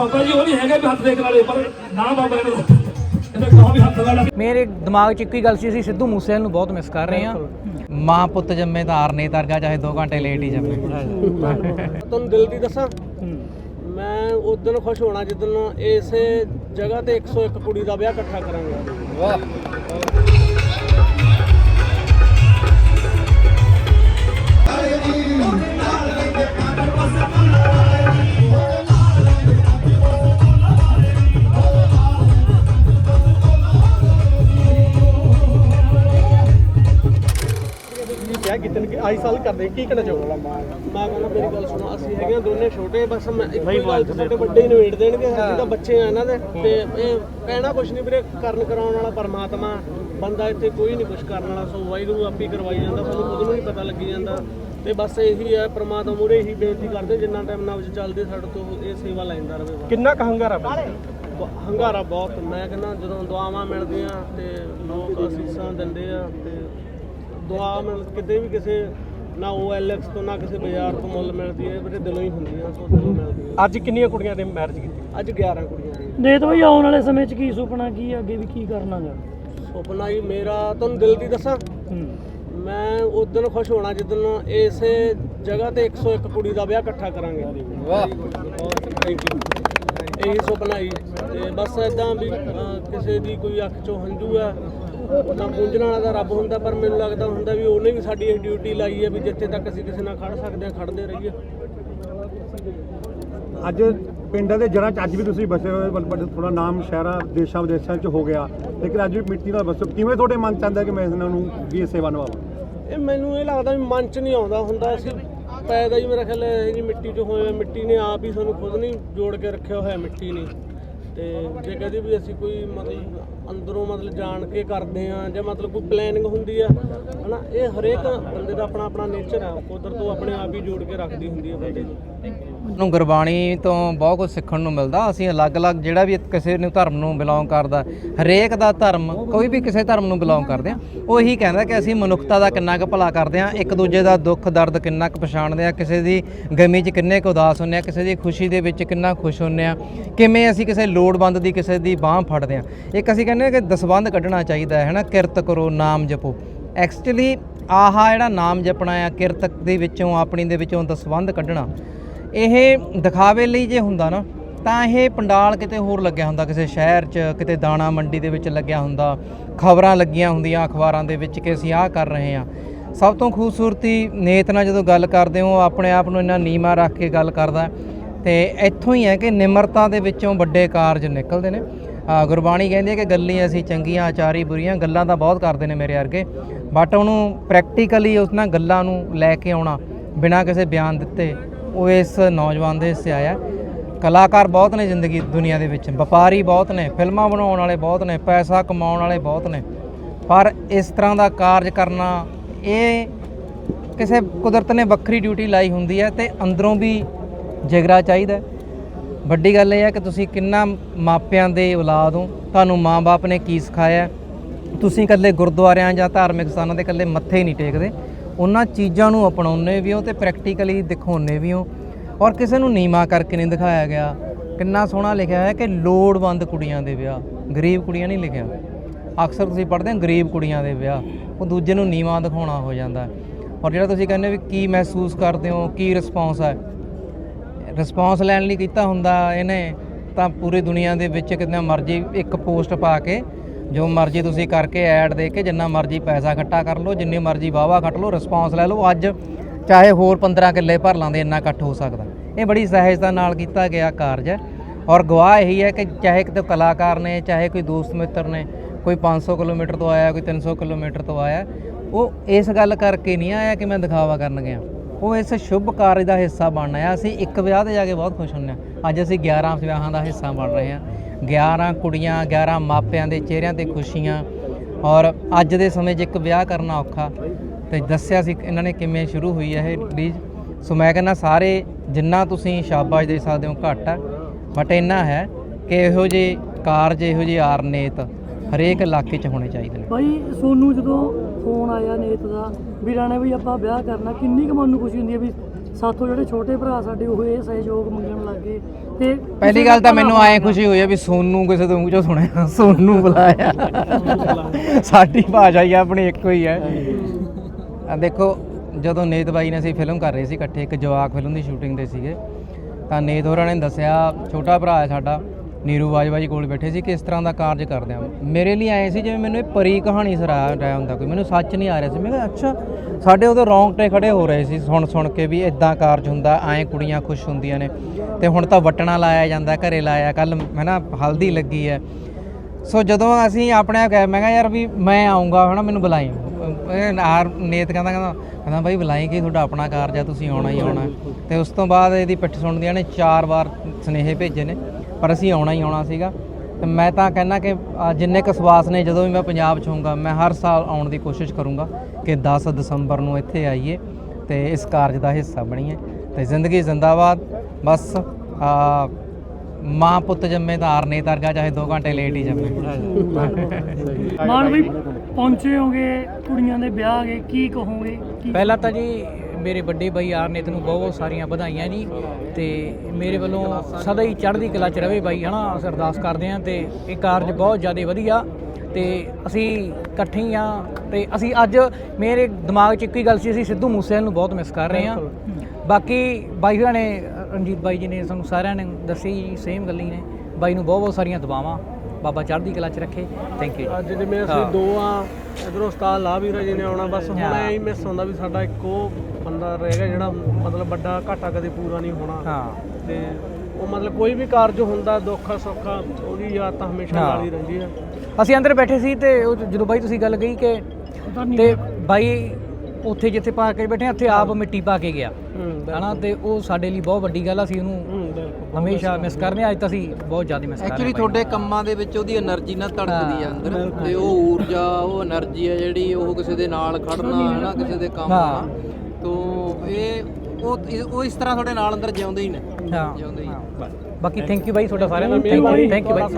ਬਾਬਾ ਜੀ ਉਹ ਨਹੀਂ ਹੈਗੇ ਵੀ ਹੱਥ ਦੇਖਣ ਵਾਲੇ ਪਰ ਨਾ ਬਾਬਾ ਇਹਨਾਂ ਦਾ ਇਹਦਾ ਕਹੋ ਵੀ ਹੱਥ ਵਾਲਾ ਮੇਰੇ ਦਿਮਾਗ 'ਚ ਇੱਕੋ ਹੀ ਗੱਲ ਸੀ ਅਸੀਂ ਸਿੱਧੂ ਮੂਸੇਵਾਲੇ ਨੂੰ ਬਹੁਤ ਮਿਸ ਕਰ ਰਹੇ ਹਾਂ। ਮਾਂ ਪੁੱਤ ਜੰਮੇ ਤਾਂ ਆਰਨੇ ਤਰਗਾ ਚਾਹੇ 2 ਘੰਟੇ ਲੇਟ ਹੀ ਜੰਮੇ। ਤੁਹਾਨੂੰ ਦਿਲ ਦੀ ਦੱਸਾਂ? ਮੈਂ ਉਸ ਦਿਨ ਖੁਸ਼ ਹੋਣਾ ਜਿੱਦਣ ਇਸੇ ਜਗ੍ਹਾ ਤੇ 101 ਕੁੜੀ ਦਾ ਵਿਆਹ ਇਕੱਠਾ ਕਰਾਂਗੇ। ਕਿਹਾ ਕਿ ਆਈ ਸਾਲ ਕਰਦੇ ਕੀ ਕਹਿਣਾ ਚਾਹੋਗੇ? ਮੈਂ ਕਹਿੰਦਾ ਮੇਰੀ ਗੱਲ ਸੁਣੋ ਅਸੀਂ ਹੈਗੇ ਆ ਦੋਨੇ ਛੋਟੇ ਬਸ ਮੈਂ ਇੱਕੋ ਹੀ ਗੱਲ ਸਾਡੇ ਵੱਡੇ ਹੀ ਨਿਬੇੜ ਦੇਣਗੇ ਅਸੀਂ ਤਾਂ ਬੱਚੇ ਆ ਇਹਨਾਂ ਦੇ ਤੇ ਇਹ ਕਹਿਣਾ ਕੁਛ ਨਹੀਂ ਵੀਰੇ ਕਰਨ ਕਰਾਉਣ ਵਾਲਾ ਪਰਮਾਤਮਾ ਬੰਦਾ ਇੱਥੇ ਕੋਈ ਨਹੀਂ ਕੁਛ ਕਰਨ ਵਾਲਾ ਸੋ ਵਾਹਿਗੁਰੂ ਆਪੇ ਹੀ ਕਰਵਾਈ ਜਾਂਦਾ ਸਾਨੂੰ ਖੁਦ ਨੂੰ ਨਹੀਂ ਪਤਾ ਲੱਗੀ ਜਾਂਦਾ ਤੇ ਬਸ ਇਹੀ ਹੈ ਪ੍ਰਮਾਤਮਾ ਮੂਹਰੇ ਇਹੀ ਬੇਨਤੀ ਕਰਦੇ ਜਿੰਨਾ ਟਾਈਮ ਨਾਲ ਵਿੱਚ ਚੱਲਦੇ ਸਾਡੇ ਤੋਂ ਇਹ ਸੇਵਾ ਲੈਂਦਾ ਰਹੇ। ਕਿੰਨਾ ਕੁ ਹੰਗਾਰਾ ਹੰਗਾਰਾ ਬਹੁਤ ਮੈਂ ਕਹਿੰਦਾ ਜਦੋਂ ਦੁਆਵਾਂ ਮਿਲਦੀਆਂ ਤੇ ਲੋਕ ਅਸੀਸਾਂ ਦਿੰਦੇ ਆ ਤੇ ਦੁਆ ਮਿਲ ਕਿਤੇ ਵੀ ਕਿਸੇ ਨਾ OLX ਤੋਂ ਨਾ ਕਿਸੇ ਬਾਜ਼ਾਰ ਤੋਂ ਮੁੱਲ ਮਿਲਦੀ ਹੈ ਮੇਰੇ ਦਿਲੋਂ ਹੀ ਹੁੰਦੀ ਆ ਸੋ ਦਿਲੋਂ ਮਿਲਦੀ ਹੈ ਅੱਜ ਕਿੰਨੀਆਂ ਕੁੜੀਆਂ ਨੇ ਮੈਰਿਜ ਕੀਤੀ? ਅੱਜ 11 ਕੁੜੀਆਂ ਨੇ। ਦੇ ਦੋ ਜੀ ਆਉਣ ਵਾਲੇ ਸਮੇਂ 'ਚ ਕੀ ਸੁਪਨਾ ਕੀ ਹੈ, ਅੱਗੇ ਵੀ ਕੀ ਕਰਨਾਗਾ? ਸੁਪਨਾ ਹੀ ਮੇਰਾ ਤੁਹਾਨੂੰ ਦਿਲ ਦੀ ਦੱਸਾਂ? ਮੈਂ ਉਸ ਦਿਨ ਖੁਸ਼ ਹੋਣਾ ਜਿੱਦਣ ਇਸੇ ਜਗ੍ਹਾ ਤੇ 101 ਕੁੜੀ ਦਾ ਵਿਆਹ ਇਕੱਠਾ ਕਰਾਂਗੇ। ਵਾਹ। ਥੈਂਕ ਯੂ ਇਹੀ ਸੁਪਨਾ ਹੀ। ਤੇ ਬਸ ਇਦਾਂ ਵੀ ਕਿਸੇ ਦੀ ਕੋਈ ਅੱਖ ਚੋਂ ਹੰਝੂ ਆ ਤਾਂ ਪੂੰਝਣ ਵਾਲਾ ਤਾਂ ਰੱਬ ਹੁੰਦਾ ਪਰ ਮੈਨੂੰ ਲੱਗਦਾ ਹੁੰਦਾ ਵੀ ਉਹਨੇ ਵੀ ਸਾਡੀ ਇਹ ਡਿਊਟੀ ਲਾਈ ਹੈ ਵੀ ਜਿੱਥੇ ਤੱਕ ਅਸੀਂ ਕਿਸੇ ਨਾਲ ਖੜ ਸਕਦੇ ਹਾਂ ਖੜਦੇ ਰਹੀਏ। ਅੱਜ ਪਿੰਡਾਂ ਦੇ ਜੜ੍ਹਾਂ 'ਚ ਅੱਜ ਵੀ ਤੁਸੀਂ ਬਸੇ ਹੋਏ ਬਲ- ਬਲ ਥੋੜਾ ਨਾਮ ਸ਼ਹਿਰਾਂ ਦੇਸ਼ਾਂ ਵਿਦੇਸ਼ਾਂ 'ਚ ਹੋ ਗਿਆ ਲੇਕਿਨ ਅੱਜ ਵੀ ਮਿੱਟੀ ਨਾਲ ਬਸੋ ਕਿਵੇਂ ਤੁਹਾਡੇ ਮਨ 'ਚ ਆਉਂਦਾ ਕਿ ਮੈਂ ਇਹਨਾਂ ਨੂੰ ਵੀ ਸੇਵਾ ਨਿਭਾਵਾਂ? ਇਹ ਮੈਨੂੰ ਇਹ ਲੱਗਦਾ ਵੀ ਮਨ ਚ ਨਹੀਂ ਆਉਂਦਾ ਹੁੰਦਾ ਅਸੀਂ ਪੈਦਾ ਹੀ ਮੇਰਾ ਖਿਆਲ ਇਹ ਜੀ ਮਿੱਟੀ ਚ ਹੋਇਆ, ਮਿੱਟੀ ਨੇ ਆਪ ਹੀ ਸਾਨੂੰ ਖੁਦ ਨਹੀਂ ਜੋੜ ਕੇ ਰੱਖਿਆ ਹੋਇਆ, ਮਿੱਟੀ ਨੇ ਤੇ ਜੇ ਕਦੇ ਵੀ ਅਸੀਂ ਕੋਈ ਮਤਲਬ ਅੰਦਰੋਂ ਮਤਲਬ ਜਾਣ ਕੇ ਕਰਦੇ ਆ ਜਾਂ ਮਤਲਬ ਕੋਈ ਪਲੈਨਿੰਗ ਹੁੰਦੀ ਆ, ਹਨਾ? ਇਹ ਹਰੇਕ ਬੰਦੇ ਦਾ ਆਪਣਾ ਆਪਣਾ ਨੇਚਰ ਆ। ਕੁਦਰਤ ਉਹ ਆਪਣੇ ਆਪ ਹੀ ਜੋੜ ਕੇ ਰੱਖਦੀ ਹੁੰਦੀ ਹੈ ਬੰਦੇ ਨੂੰ। ਨੂੰ ਗੁਰਬਾਣੀ ਤੋਂ ਬਹੁਤ ਕੁਝ ਸਿੱਖਣ ਨੂੰ ਮਿਲਦਾ। ਅਸੀਂ ਅਲੱਗ-ਅਲੱਗ ਜਿਹੜਾ ਵੀ ਕਿਸੇ ਨੂੰ ਧਰਮ ਨੂੰ ਬਿਲੋਂਗ ਕਰਦਾ, ਹਰੇਕ ਦਾ ਧਰਮ, ਕੋਈ ਵੀ ਕਿਸੇ ਧਰਮ ਨੂੰ ਬਿਲੋਂਗ ਕਰਦੇ ਆ, ਉਹ ਇਹੀ ਕਹਿੰਦਾ ਕਿ ਅਸੀਂ ਮਨੁੱਖਤਾ ਦਾ ਕਿੰਨਾ ਕੁ ਭਲਾ ਕਰਦੇ ਆ, ਇੱਕ ਦੂਜੇ ਦਾ ਦੁੱਖ, ਦਰਦ ਕਿੰਨਾ ਕੁ ਪਛਾਣਦੇ ਆ, ਕਿਸੇ ਦੀ ਗਮੀ 'ਚ ਕਿੰਨੇ ਕੁ ਉਦਾਸ ਹੁੰਨੇ ਆ, ਕਿਸੇ ਦੀ ਖੁਸ਼ੀ ਦੇ ਵਿੱਚ ਕਿੰਨਾ ਖੁਸ਼ ਹੁੰਨੇ ਆ, ਕਿਵੇਂ ਅਸੀਂ ਕਿਸੇ ਲੋੜਵੰਦ ਦੀ, ਕਿਸੇ ਦੀ ਬਾਹ ਫੜਦੇ ਆ। ਇੱਕ ਅਸੀਂ ਕਹਿੰਦੇ ਆ ਕਿ ਦਸਵੰਧ ਕੱਢਣਾ ਚਾਹੀਦਾ ਹੈ ਨਾ ਕਿਰਤ ਕਰੋ, ਨਾਮ ਜਪੋ। ਐਕਚੁਅਲੀ ਆਹਾ ਜਿਹੜਾ ਨਾਮ ਜਪਣਾ ਆ ਕਿਰਤਕ ਦੇ ਵਿੱਚੋਂ, ਆਪਣੀ ਦੇ ਵਿੱਚੋਂ ਦਸਵੰਧ ਕੱਢਣਾ, ਇਹ ਦਿਖਾਵੇ ਲਈ ਜੇ ਹੁੰਦਾ ਨਾ, ਤਾਂ ਇਹ ਪੰਡਾਲ ਕਿਤੇ ਹੋਰ ਲੱਗਿਆ ਹੁੰਦਾ, ਕਿਸੇ ਸ਼ਹਿਰ 'ਚ, ਕਿਤੇ ਦਾਣਾ ਮੰਡੀ ਦੇ ਵਿੱਚ ਲੱਗਿਆ ਹੁੰਦਾ, ਖਬਰਾਂ ਲੱਗੀਆਂ ਹੁੰਦੀਆਂ ਅਖਬਾਰਾਂ ਦੇ ਵਿੱਚ ਕਿ ਅਸੀਂ ਆਹ ਕਰ ਰਹੇ ਹਾਂ। ਸਭ ਤੋਂ ਖੂਬਸੂਰਤੀ ਨੇਤ ਨਾਲ ਜਦੋਂ ਗੱਲ ਕਰਦੇ ਹੋ ਆਪਣੇ ਆਪ ਨੂੰ ਇੰਨਾ ਨੀਮਾ ਰੱਖ ਕੇ ਗੱਲ ਕਰਦਾ ਤੇ ਇੱਥੋਂ ਹੀ ਹੈ ਕਿ ਨਿਮਰਤਾ ਦੇ ਵਿੱਚੋਂ ਵੱਡੇ ਕਾਰਜ ਨਿਕਲਦੇ ਨੇ। ਅ, ਗੁਰਬਾਣੀ ਕਹਿੰਦੀ ਹੈ ਕਿ ਗੱਲਾਂ ਅਸੀਂ ਚੰਗੀਆਂ ਆਚਾਰੀ ਬੁਰੀਆਂ ਗੱਲਾਂ ਤਾਂ ਬਹੁਤ ਕਰਦੇ ਨੇ ਮੇਰੇ ਵਰਗੇ। ਬਟ ਉਹਨੂੰ ਪ੍ਰੈਕਟੀਕਲੀ ਉਸ ਨਾਲ ਗੱਲਾਂ ਨੂੰ ਲੈ ਕੇ ਆਉਣਾ ਬਿਨਾਂ ਕਿਸੇ ਬਿਆਨ ਦਿੱਤੇ ਉਹ ਇਸ ਨੌਜਵਾਨ ਦੇ ਹਿੱਸੇ ਆਇਆ। ਕਲਾਕਾਰ ਬਹੁਤ ਨੇ ਜ਼ਿੰਦਗੀ ਦੁਨੀਆ ਦੇ ਵਿੱਚ ਵਪਾਰੀ ਬਹੁਤ ਨੇ ਫਿਲਮਾਂ ਬਣਾਉਣ ਵਾਲੇ ਬਹੁਤ ਨੇ ਪੈਸਾ ਕਮਾਉਣ ਵਾਲੇ ਬਹੁਤ ਨੇ। ਪਰ ਇਸ ਤਰ੍ਹਾਂ ਦਾ ਕਾਰਜ ਕਰਨਾ ਇਹ ਕਿਸੇ ਕੁਦਰਤ ਨੇ ਵੱਖਰੀ ਡਿਊਟੀ ਲਾਈ ਹੁੰਦੀ ਹੈ ਤੇ ਅੰਦਰੋਂ ਵੀ ਜਿਗਰਾ ਚਾਹੀਦਾ ਵੱਡੀ ਗੱਲ ਇਹ ਹੈ ਕਿ ਤੁਸੀਂ ਕਿੰਨਾ ਮਾਪਿਆਂ ਦੇ ਔਲਾਦ ਹੋ, ਤੁਹਾਨੂੰ ਮਾਂ-ਬਾਪ ਨੇ ਕੀ ਸਿਖਾਇਆ? ਤੁਸੀਂ ਇਕੱਲੇ ਗੁਰਦੁਆਰਿਆਂ ਜਾਂ ਧਾਰਮਿਕ ਸਥਾਨਾਂ ਤੇ ਇਕੱਲੇ ਮੱਥੇ ਨਹੀਂ ਟੇਕਦੇ। ਉਹਨਾਂ ਚੀਜ਼ਾਂ ਨੂੰ ਅਪਣਾਉਂਦੇ ਵੀ ਹੋ ਤੇ ਪ੍ਰੈਕਟੀਕਲੀ ਦਿਖਾਉਂਦੇ ਵੀ ਹੋ। ਔਰ ਕਿਸੇ ਨੂੰ ਨੀਮਾ ਕਰਕੇ ਨਹੀਂ ਦਿਖਾਇਆ ਗਿਆ। ਕਿੰਨਾ ਸੋਹਣਾ ਲਿਖਿਆ ਹੈ ਕਿ ਲੋੜਵੰਦ ਕੁੜੀਆਂ ਦੇ ਵਿਆਹ। ਗਰੀਬ ਕੁੜੀਆਂ ਨਹੀਂ ਲਿਖਿਆ। ਅਕਸਰ ਤੁਸੀਂ ਪੜ੍ਹਦੇ ਹੋ, ਗਰੀਬ ਕੁੜੀਆਂ ਦੇ ਵਿਆਹ। ਉਹ ਦੂਜੇ ਨੂੰ ਨੀਵਾਂ ਦਿਖਾਉਣਾ ਹੋ ਜਾਂਦਾ। ਔਰ ਜਿਹੜਾ ਤੁਸੀਂ ਕਹਿੰਦੇ ਵੀ ਕੀ ਮਹਿਸੂਸ ਕਰਦੇ ਹੋ, ਕੀ ਰਿਸਪੌਂਸ ਹੈ ਰਿਸਪੌਂਸ ਲੈਣ ਲਈ ਕੀਤਾ ਹੁੰਦਾ ਇਹਨੇ, ਤਾਂ ਪੂਰੀ ਦੁਨੀਆ ਦੇ ਵਿੱਚ ਕਿੰਨਾ ਮਰਜ਼ੀ ਇੱਕ ਪੋਸਟ ਪਾ ਕੇ, ਜੋ ਮਰਜ਼ੀ ਤੁਸੀਂ ਕਰਕੇ ਐਡ ਦੇ ਕੇ ਜਿੰਨਾ ਮਰਜ਼ੀ ਪੈਸਾ ਇਕੱਠਾ ਕਰ ਲਓ, ਜਿੰਨੀ ਮਰਜ਼ੀ ਵਾਵਾ ਕੱਟ ਲਓ ਰਿਸਪੌਂਸ ਲੈ ਲਓ, ਅੱਜ ਚਾਹੇ ਹੋਰ 15 ਕਿੱਲੇ ਭਰ ਲਾਂਦੇ, ਇੰਨਾ ਇਕੱਠ ਹੋ ਸਕਦਾ। ਇਹ ਬੜੀ ਸਹਿਜਤਾ ਨਾਲ ਕੀਤਾ ਗਿਆ ਕਾਰਜ ਹੈ। ਔਰ ਗਵਾਹ ਇਹੀ ਹੈ ਕਿ ਚਾਹੇ ਕਿਤੇ ਕਲਾਕਾਰ ਨੇ, ਚਾਹੇ ਕੋਈ ਦੋਸਤ ਮਿੱਤਰ ਨੇ, ਕੋਈ 500 ਕਿਲੋਮੀਟਰ ਤੋਂ ਆਇਆ, ਕੋਈ 300 ਕਿਲੋਮੀਟਰ ਤੋਂ ਆਇਆ, ਉਹ ਇਸ ਗੱਲ ਕਰਕੇ ਨਹੀਂ ਆਇਆ ਕਿ ਮੈਂ ਦਿਖਾਵਾ ਕਰਨ ਗਿਆ। ਉਹ ਇਸ ਸ਼ੁਭ ਕਾਰਜ ਦਾ ਹਿੱਸਾ ਬਣਨਾ ਹੈ ਅਸੀਂ ਇੱਕ ਵਿਆਹ ਤੇ ਜਾ ਕੇ ਬਹੁਤ ਖੁਸ਼ ਹੁੰਦੇ ਹਾਂ। ਅੱਜ ਅਸੀਂ 11 ਵਿਆਹਾਂ ਦਾ ਹਿੱਸਾ ਬਣ ਰਹੇ ਹਾਂ। 11 ਕੁੜੀਆਂ 11 ਮਾਪਿਆਂ ਦੇ ਚਿਹਰਿਆਂ ਤੇ ਖੁਸ਼ੀਆਂ। ਔਰ ਅੱਜ ਦੇ ਸਮੇਂ 'ਚ ਇੱਕ ਵਿਆਹ ਕਰਨਾ ਔਖਾ। ਤੇ ਦੱਸਿਆ ਸੀ ਇਹਨਾਂ ਨੇ ਕਿਵੇਂ ਸ਼ੁਰੂ ਹੋਈ ਹੈ ਇਹ ਡੀਜ ਸੋ ਮੈਂ ਕਹਿੰਦਾ ਸਾਰੇ ਜਿੰਨਾ ਤੁਸੀਂ ਸ਼ਾਬਾਸ਼ ਦੇ ਸਕਦੇ ਹੋ, ਘੱਟ ਹੈ ਬਟ ਇੰਨਾ ਹੈ ਕਿ ਇਹੋ ਜਿਹੇ ਕਾਰਜ, ਇਹੋ ਜਿਹੇ ਆਰਨੇਤ ਹਰੇਕ ਇਲਾਕੇ 'ਚ ਹੋਣੇ ਚਾਹੀਦੇ ਨੇ। ਬਾਈ ਸੋਨੂੰ ਜਦੋਂ ਫੋਨ ਆਇਆ ਨੇਤ ਦਾ ਵੀ ਰਾਣੇ ਵੀ ਆਪਾਂ ਵਿਆਹ ਕਰਨਾ ਕਿੰਨੀ ਕੁ ਮਨ ਨੂੰ ਖੁਸ਼ੀ ਹੁੰਦੀ ਹੈ ਵੀ ਸਾਥੋਂ ਜਿਹੜੇ ਛੋਟੇ ਭਰਾ ਸਾਡੇ ਉਹ ਇਹ ਸਹਿਯੋਗ ਮੰਗਣ ਲੱਗੇ ਤੇ ਪਹਿਲੀ ਗੱਲ ਤਾਂ ਮੈਨੂੰ ਆਏ ਖੁਸ਼ੀ ਹੋਈ ਹੈ ਵੀ ਸੋਨੂੰ ਕਿਸੇ ਤੋਂ ਮੂੰਹ ਚੋਂ ਸੁਣਿਆ ਸੋਨੂੰ ਬੁਲਾਇਆ। ਸਾਡੀ ਭਾਸ਼ਾ ਹੀ ਆਪਣੀ ਇੱਕੋ ਹੀ ਹੈ ਆ ਦੇਖੋ ਜਦੋਂ ਨੇਤ ਬਾਈ ਨੇ ਅਸੀਂ ਫਿਲਮ ਕਰ ਰਹੇ ਸੀ ਇਕੱਠੇ ਇੱਕ ਜਵਾਕ ਫਿਲਮ ਦੀ ਸ਼ੂਟਿੰਗ ਦੇ ਸੀਗੇ ਤਾਂ ਨੇਤ ਹੋਰਾਂ ਨੇ ਦੱਸਿਆ ਛੋਟਾ ਭਰਾ ਹੈ ਸਾਡਾ ਨੀਰੂ ਬਾਜਵਾ ਜੀ ਕੋਲ ਬੈਠੇ ਸੀ ਕਿ ਇਸ ਤਰ੍ਹਾਂ ਦਾ ਕਾਰਜ ਕਰਦੇ ਆ? ਮੇਰੇ ਲਈ ਆਏ ਸੀ ਜਿਵੇਂ ਮੈਨੂੰ ਇਹ ਪਰੀ ਕਹਾਣੀ ਸੁਣਾ ਰਿਹਾ ਹੁੰਦਾ, ਕੋਈ ਮੈਨੂੰ ਸੱਚ ਨਹੀਂ ਆ ਰਿਹਾ ਸੀ। ਮੈਂ ਕਿਹਾ, ਅੱਛਾ, ਸਾਡੇ ਉਦੋਂ ਰੌਂਗਟੇ ਖੜੇ ਹੋ ਰਹੇ ਸੀ, ਸੁਣ ਸੁਣ ਕੇ ਵੀ ਇਦਾਂ ਕਾਰਜ ਹੁੰਦਾ, ਐਂ ਕੁੜੀਆਂ ਖੁਸ਼ ਹੁੰਦੀਆਂ ਨੇ। ਤੇ ਹੁਣ ਤਾਂ ਵਟਣਾ ਲਾਇਆ ਜਾਂਦਾ, ਘਰੇ ਲਾਇਆ ਕੱਲ ਹੈ ਨਾ ਹਲਦੀ ਲੱਗੀ ਹੈ ਸੋ ਜਦੋਂ ਅਸੀਂ ਆਪਣੇ ਆਪ ਗਏ, ਮੈਂ ਕਿਹਾ, ਯਾਰ ਵੀ ਮੈਂ ਆਉਂਗਾ ਹਨਾ, ਮੈਨੂੰ ਬੁਲਾਈ। ਆਰ ਨਾਰ ਨੇਤ ਕਹਿੰਦਾ ਕਹਿੰਦਾ ਕਹਿੰਦਾ, ਬਾਈ ਬੁਲਾਈ ਕਿ, ਤੁਹਾਡਾ ਆਪਣਾ ਕਾਰਜ ਆ, ਤੁਸੀਂ ਆਉਣਾ ਹੀ ਆਉਣਾ। ਤੇ ਉਸ ਤੋਂ ਬਾਅਦ ਇਹਦੀ ਪਿੱਠ ਸੁਣਦੀਆਂ ਨੇ, ਚਾਰ ਵਾਰ ਸਨੇਹੇ ਭੇਜੇ ਨੇ। ਪਰ ਅਸੀਂ ਆਉਣਾ ਹੀ ਆਉਣਾ ਸੀਗਾ। ਤੇ ਮੈਂ ਤਾਂ ਕਹਿੰਦਾ ਕਿ ਜਿੰਨੇ ਕੁ ਸਵਾਸ ਨੇ ਜਦੋਂ ਵੀ ਮੈਂ ਪੰਜਾਬ 'ਚ ਹੋਊਂਗਾ ਮੈਂ ਹਰ ਸਾਲ ਆਉਣ ਦੀ ਕੋਸ਼ਿਸ਼ ਕਰੂੰਗਾ ਕਿ 10 ਦਸੰਬਰ ਨੂੰ ਇੱਥੇ ਆਈਏ ਤੇ ਇਸ ਕਾਰਜ ਦਾ ਹਿੱਸਾ ਬਣੀਏ। ਤੇ ਜ਼ਿੰਦਗੀ ਜ਼ਿੰਦਾਬਾਦ। ਬਸ ਆ ਮਾਂ ਪੁੱਤ ਜੰਮੇ ਤਾਂ ਆਰ ਨਹੀਂ ਤਰਗਾ ਚਾਹੇ 2 ਘੰਟੇ ਲੇਟ ਹੀ ਜੰਮੇ। ਮਾਨ ਵੀ ਪਹੁੰਚੇ ਹੋਗੇ ਕੁੜੀਆਂ ਦੇ ਵਿਆਹ ਗਏ ਕੀ ਕਹੋਗੇ? ਪਹਿਲਾਂ ਤਾਂ ਜੀ ਮੇਰੇ ਵੱਡੇ ਬਾਈ ਆਰਨੇਤ ਨੂੰ ਬਹੁਤ ਬਹੁਤ ਸਾਰੀਆਂ ਵਧਾਈਆਂ ਜੀ ਤੇ ਮੇਰੇ ਵੱਲੋਂ ਸਦਾ ਹੀ ਚੜ੍ਹਦੀ ਕਲਾ ਚ ਰਵੇ ਬਾਈ ਹਨਾ ਅਸੀਂ ਅਰਦਾਸ ਕਰਦੇ ਹਾਂ ਤੇ ਇਹ ਕਾਰਜ ਬਹੁਤ ਜ਼ਿਆਦਾ ਵਧੀਆ ਤੇ ਅਸੀਂ ਇਕੱਠੇ ਹੀ ਆ ਤੇ ਅਸੀਂ ਅੱਜ ਮੇਰੇ ਦਿਮਾਗ 'ਚ ਇੱਕ ਹੀ ਗੱਲ ਸੀ ਅਸੀਂ ਸਿੱਧੂ ਮੂਸੇਵਾਲੇ ਨੂੰ ਬਹੁਤ ਮਿਸ ਕਰ ਰਹੇ ਹਾਂ। ਬਾਕੀ ਬਾਈ ਹੋਰਾਂ ਨੇ ਰਣਜੀਤ ਬਾਈ ਜੀ ਨੇ ਸਾਨੂੰ ਸਾਰਿਆਂ ਨੇ ਦੱਸੀ ਜੀ ਸੇਮ ਗੱਲ ਹੀ ਨੇ। ਬਾਈ ਨੂੰ ਬਹੁਤ ਬਹੁਤ ਸਾਰੀਆਂ ਦੁਆਵਾਂ ਬਾਬਾ ਚੜ੍ਹਦੀ ਕਲਾ ਚ ਰੱਖੇ ਥੈਂਕ ਯੂ ਅੱਜ ਜਿਵੇਂ ਅਸੀਂ ਦੋ ਆ ਇਧਰੋਂ ਉਸਤਾਦ ਲਾਵੀਰਾ ਜੀ ਨੇ ਆਉਣਾ ਬਸ ਹੁਣ ਐਂ ਹੀ ਮਿਸ ਹੁੰਦਾ ਵੀ ਸਾਡਾ ਇੱਕੋ ਬੰਦਾ ਰਹੇਗਾ ਜਿਹੜਾ ਮਤਲਬ ਵੱਡਾ ਘਾਟਾ ਕਦੇ ਪੂਰਾ ਨਹੀਂ ਹੋਣਾ। ਹਾਂ। ਤੇ ਉਹ ਮਤਲਬ ਕੋਈ ਵੀ ਕਾਰਜ ਹੁੰਦਾ ਦੁੱਖ ਸੁੱਖਾ ਉਹਦੀ ਯਾਦ ਤਾਂ ਹਮੇਸ਼ਾ ਨਾਲ ਹੀ ਰਹਿੰਦੀ ਹੈ ਅਸੀਂ ਅੰਦਰ ਬੈਠੇ ਸੀ ਤੇ ਉਹ ਜਦੋਂ ਬਾਈ ਤੁਸੀਂ ਗੱਲ ਕਹੀ ਕਿ ਤੇ ਬਾਈ ਉੱਥੇ ਜਿੱਥੇ ਪਾ ਕੇ ਬੈਠੇ ਆ, ਆਪ ਮਿੱਟੀ ਪਾ ਕੇ ਗਿਆ। ਹੂੰ ਤੇ ਉਹ ਸਾਡੇ ਲਈ ਬਹੁਤ ਵੱਡੀ ਗੱਲ ਆ, ਅਸੀਂ ਉਹਨੂੰ ਹਮੇਸ਼ਾ ਮਿਸ ਕਰਦੇ ਹਾਂ ਅੱਜ ਤਾਂ ਅਸੀਂ ਬਹੁਤ ਜ਼ਿਆਦਾ ਮਿਸ ਕਰ ਐਕਚੁਅਲੀ ਤੁਹਾਡੇ ਕੰਮਾਂ ਦੇ ਵਿੱਚ ਉਹਦੀ એનર્ਜੀ ਨਾ ਤੜਕਦੀ ਆ ਅੰਦਰ। ਤੇ ਉਹ ਊਰਜਾ ਉਹ એનર્ਜੀ ਆ ਜਿਹੜੀ ਉਹ ਕਿਸੇ ਦੇ ਨਾਲ ਖੜਨਾ ਹਨਾ ਕਿਸੇ ਦੇ ਕੰਮ ਹਾਂ। ਤੋਂ ਇਹ ਉਹ ਉਹ ਇਸ ਤਰ੍ਹਾਂ ਤੁਹਾਡੇ ਨਾਲ ਅੰਦਰ ਜਿਉਂਦੇ ਹੀ ਨੇ। ਹਾਂ। ਜਿਉਂਦੇ ਹੀ। ਬਾਕੀ ਥੈਂਕ ਯੂ ਬਾਈ ਤੁਹਾਡਾ ਸਾਰਿਆਂ ਦਾ। Thank you thank you bye.